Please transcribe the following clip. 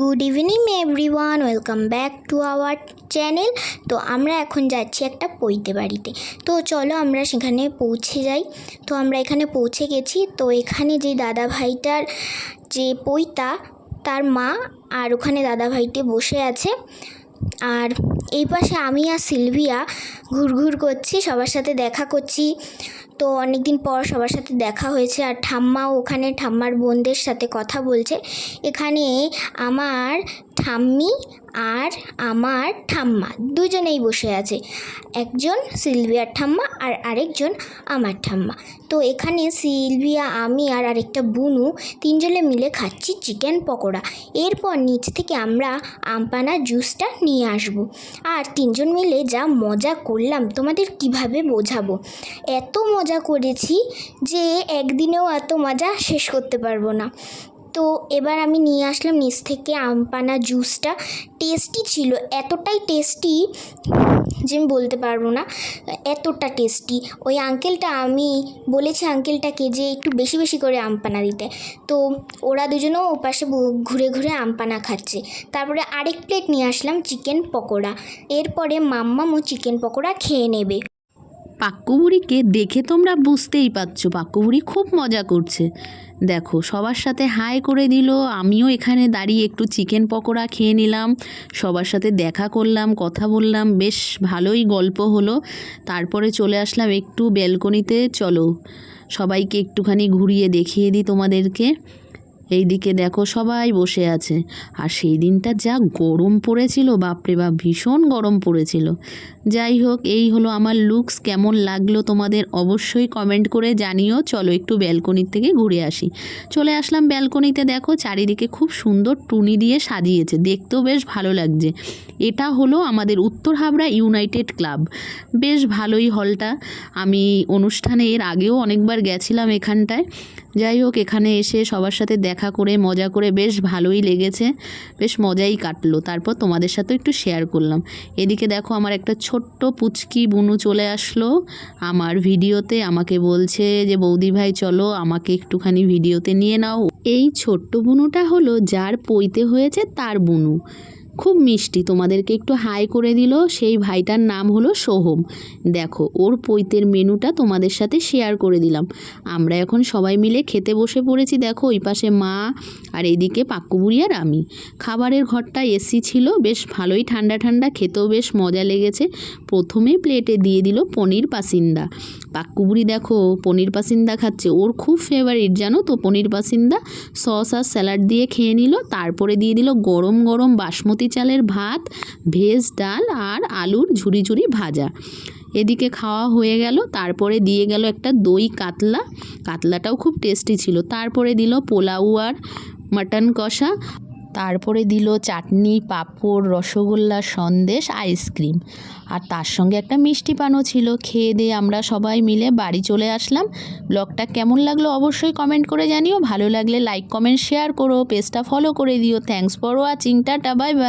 Good evening everyone welcome back to our channel তো আমরা এখন যাচ্ছি একটা পৈতে বাড়িতে। তো চলো আমরা সেখানে পৌঁছে যাই। তো আমরা এখানে পৌঁছে গেছি। তো এখানে যে দাদা ভাইটার যে পৈতা, তার মা আর ওখানে দাদা ভাইটি বসে আছে। আর এই পাশে আমি আর সিলভিয়া ঘুরঘুর করছি, সবার সাথে দেখা করছি। তো অনেক দিন পর সবার সাথে দেখা হয়েছে আর ঠাম্মাও ওখানে ঠাম্মার বোনদের সাথে কথা বলছে। এখানে আমার ঠাম্মি আর আমার ঠাম্মা, দুজনেই বসে আছে। একজন সিলভিয়ার ঠাম্মা আর আরেকজন আমার ঠাম্মা। তো এখানে সিলভিয়া, আমি আর আরেকটা বুনু তিনজনে মিলে খাচ্ছি চিকেন পকোড়া। এরপর নিচ থেকে আমরা আমপানা জুসটা নিয়ে আসব। আর তিনজন মিলে যা মজা করলাম, তোমাদের কীভাবে বোঝাবো? এত মজা করেছি যে একদিনেও এত মজা শেষ করতে পারব না। তো এবার আমি নিয়ে আসলাম নিচ থেকে আমপানা জুসটা। টেস্টি ছিল, এতটাই টেস্টি যে আমি বলতে পারব না, এতটা টেস্টি। ওই আঙ্কেলটা আমি বলেছি আঙ্কেলটাকে যে একটু বেশি বেশি করে আমপানা দিতে। তো ওরা দুজনেও ওপাশে ঘুরে ঘুরে আমপানা খাচ্ছে। তারপরে আরেক প্লেট নিয়ে আসলাম চিকেন পকোড়া। এরপরে মাম্মামও চিকেন পকোড়া খেয়ে নেবে। পাক্কুবুড়িকে দেখে তোমরা বুঝতেই পারছ পাক্কুবুড়ি খুব মজা করছে। দেখো, সবার সাথে হাই করে দিল, আমিও এখানে দাঁড়িয়ে একটু চিকেন পকোড়া খেয়ে নিলাম, সবার সাথে দেখা করলাম, কথা বললাম, বেশ ভালোই গল্প হলো। তারপরে চলে আসলাম একটু ব্যালকনিতে, চলো, সবাইকে একটুখানি ঘুরিয়ে দেখিয়ে দিই তোমাদেরকে। এইদিকে দেখো সবাই বসে আছে। আর সেই দিনটা যা গরম পড়েছিল, বাপরে বাপ, ভীষণ গরম পড়েছিল। যাই হোক, এই হলো আমার লুকস কেমন লাগল তোমাদের অবশ্যই কমেন্ট করে জানিও। চলো একটু ব্যালকনির থেকে ঘুরে আসি। চলে আসলাম ব্যালকনিতে, দেখো চারিদিকে খুব সুন্দর টুনি দিয়ে সাজিয়েছে। দেখতেও বেশ ভালো লাগছে। এটা হলো আমাদের উত্তর হাবড়া ইউনাইটেড ক্লাব বেশ ভালোই হলটা আমি অনুষ্ঠানে এর আগেও অনেকবার গেছিলাম এখানটায়। যাই হোক, এখানে এসে সবার সাথে দেখা করে, মজা করে বেশ ভালোই লেগেছে। বেশ মজাই কাটলো। তারপর তোমাদের সাথে একটু শেয়ার করলাম। এদিকে দেখো আমার একটা ছোট্ট পুচকি বুনু চলে আসলো। আমার ভিডিওতে আমাকে বলছে যে, বৌদি ভাই, চলো আমাকে একটুখানি ভিডিওতে নিয়ে নাও। এই ছোট্ট বুনুটা হলো যার পইতে হয়েছে তার বুনু। খুব মিষ্টি, তোমাদেরকে একটু হাই করে দিল, সেই ভাইটার নাম হলো সোহম। দেখো, ওর পৈতের মেনুটা তোমাদের সাথে শেয়ার করে দিলাম। আমরা এখন সবাই মিলে খেতে বসে পড়েছি, দেখো, ওই পাশে মা আর এইদিকে পাক্কুবুড়ি আর আমি। খাবারের ঘরটা এসি ছিল, বেশ ভালোই ঠান্ডা ঠান্ডা, খেতেও বেশ মজা লেগেছে। প্রথমে প্লেটে দিয়ে দিল পনির পাসিন্দা। পাক্কুবুড়ি দেখো, পনির পাসিন্দা খাচ্ছে। ওর খুব ফেভারিট জানো তো, পনির পাসিন্দা। সস আর স্যালাড দিয়ে খেয়ে নিল, তারপরে দিয়ে দিল গরম গরম বাসমতি চালের ভাত, ভেজ ডাল আর আলুর ঝুরি ঝুরি ভাজা। এদিকে খাওয়া হয়ে গেল, তারপরে দিয়ে গেল একটা দই কাতলা। কাতলাটাও খুব টেস্টি ছিল। তারপরে দিল পোলাও আর মাটন কষা। তারপরে দিল চাটনি, পাঁপড়, রসগোল্লা, সন্দেশ, আইসক্রিম। আর তার সঙ্গে একটা মিষ্টি পানও ছিল। খেয়ে দিয়ে আমরা সবাই মিলে বাড়ি চলে আসলাম। ব্লগটা কেমন লাগল অবশ্যই কমেন্ট করে জানিও। ভালো লাগলে লাইক কমেন্ট শেয়ার করো। পেজটা ফলো করে দিও। Thanks for watching tata bye bye